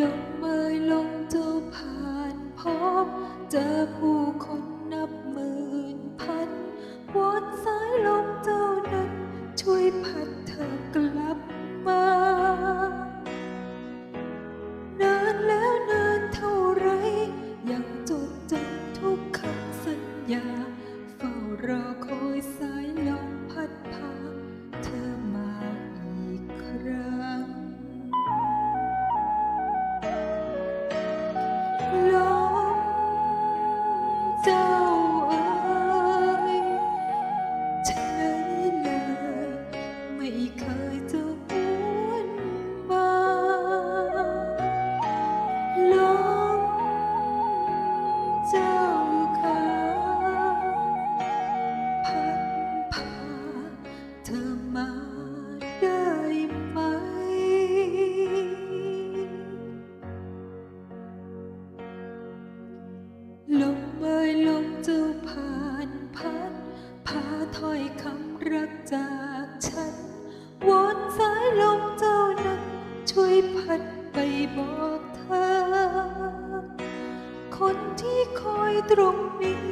ลมเมยลงจะผ่านพบ เจอผู้คน ลมเจ้านั้นช่วยพัดไปบอกเธอ คนที่คอยตรงนี้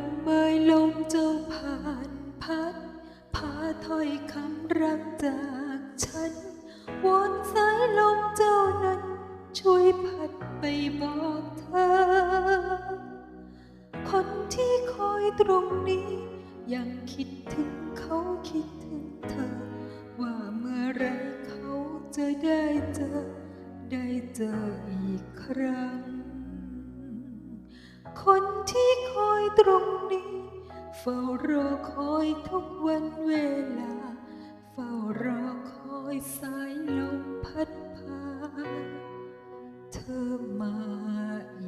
มเอ่ยลมเจ้าผ่านพัดพาถ้อยคำรักจากฉันวอนสายลมเจ้านั้น ช่วยพัดไปบอกเธอ คนที่คอยตรงนี้ ยังคิดถึงเขาคิดถึงเธอ ว่าเมื่อไรเขาจะได้เจอ ได้เจออีกครั้ง ตรงนี้ เฝ้ารอคอยทุกวันเวลา เฝ้ารอคอยสายลมพัดพา เธอมาอี